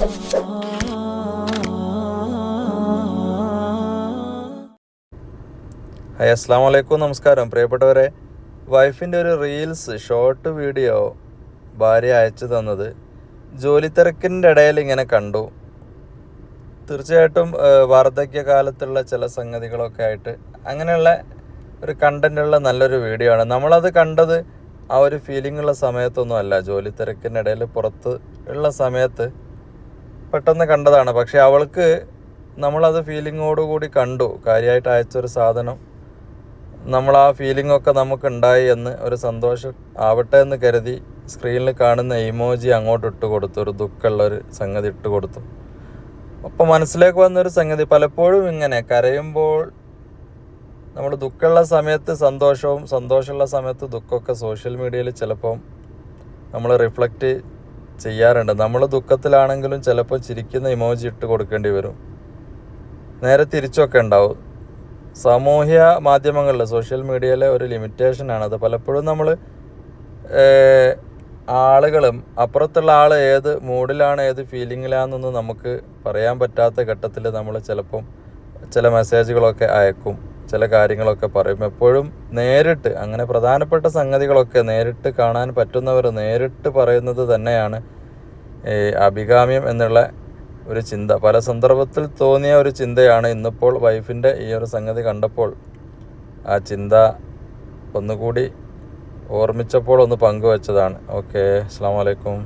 Hi അസ്സാം വലൈക്കും നമസ്കാരം. പ്രിയപ്പെട്ടവരെ വൈഫിന്റെ ഒരു റീൽസ് ഷോർട്ട് വീഡിയോ ഭാര്യ അയച്ചു തന്നത് ജോലി തിരക്കിന്റെ ഇടയിൽ ഇങ്ങനെ കണ്ടു. തീർച്ചയായിട്ടും വാർദ്ധക്യകാലത്തുള്ള ചില സംഗതികളൊക്കെ ആയിട്ട് അങ്ങനെയുള്ള ഒരു കണ്ടന്റുള്ള നല്ലൊരു വീഡിയോ ആണ്. നമ്മളത് കണ്ടത് ആ ഒരു ഫീലിംഗ് ഉള്ള സമയത്തൊന്നും അല്ല. ജോലി തിരക്കിന്റെ ഇടയിൽ പുറത്ത് ഉള്ള സമയത്ത് പെട്ടെന്ന് കണ്ടതാണ്. പക്ഷെ അവൾക്ക് നമ്മളത് ഫീലിങ്ങോടുകൂടി കണ്ടു. കാര്യമായിട്ട് അയച്ചൊരു സാധനം നമ്മൾ ആ ഫീലിംഗ് ഒക്കെ നമുക്ക് ഉണ്ടായി എന്ന് ഒരു സന്തോഷം ആവട്ടെ എന്ന് കരുതി സ്ക്രീനിൽ കാണുന്ന ഇമോജി അങ്ങോട്ട് ഇട്ട് കൊടുത്തു. ഒരു ദുഃഖമുള്ള ഒരു സംഗതി ഇട്ട് കൊടുത്തു. അപ്പം മനസ്സിലേക്ക് വന്നൊരു സംഗതി പലപ്പോഴും ഇങ്ങനെ കരയുമ്പോൾ നമ്മൾ ദുഃഖമുള്ള സമയത്ത് സന്തോഷവും സന്തോഷമുള്ള സമയത്ത് ദുഃഖമൊക്കെ സോഷ്യൽ മീഡിയയിൽ ചിലപ്പം നമ്മൾ റിഫ്ലക്റ്റ് ചെയ്യാറുണ്ട്. നമ്മൾ ദുഃഖത്തിലാണെങ്കിലും ചിലപ്പോൾ ചിരിക്കുന്ന ഇമോജി ഇട്ട് കൊടുക്കേണ്ടി വരും. നേരെ തിരിച്ചൊക്കെ ഉണ്ടാവും. സാമൂഹ്യ മാധ്യമങ്ങളിൽ സോഷ്യൽ മീഡിയയിലെ ഒരു ലിമിറ്റേഷനാണ്. അത് പലപ്പോഴും നമ്മൾ ആളുകളും അപ്പുറത്തുള്ള ആൾ ഏത് മൂഡിലാണ് ഏത് ഫീലിങ്ങിലാണെന്നൊന്നും നമുക്ക് പറയാൻ പറ്റാത്ത ഘട്ടത്തിൽ നമ്മൾ ചിലപ്പം ചില മെസ്സേജുകളൊക്കെ അയക്കും. ചില കാര്യങ്ങളൊക്കെ പറയും. എപ്പോഴും നേരിട്ട് അങ്ങനെ പ്രധാനപ്പെട്ട സംഗതികളൊക്കെ നേരിട്ട് കാണാൻ പറ്റുന്നവർ നേരിട്ട് പറയുന്നത് തന്നെയാണ് അഭികാമ്യം എന്നുള്ള ഒരു ചിന്ത. പല സന്ദർഭത്തിൽ തോന്നിയ ഒരു ചിന്തയാണ് ഇന്നിപ്പോൾ വൈഫിന്റെ ഈ ഒരു സംഗതി കണ്ടപ്പോൾ. ആ ചിന്ത ഒന്നുകൂടി ഓർമ്മിച്ചപ്പോൾ ഒന്ന് പങ്കുവച്ചതാണ്. ഓക്കെ അസ്സാം വലൈക്കും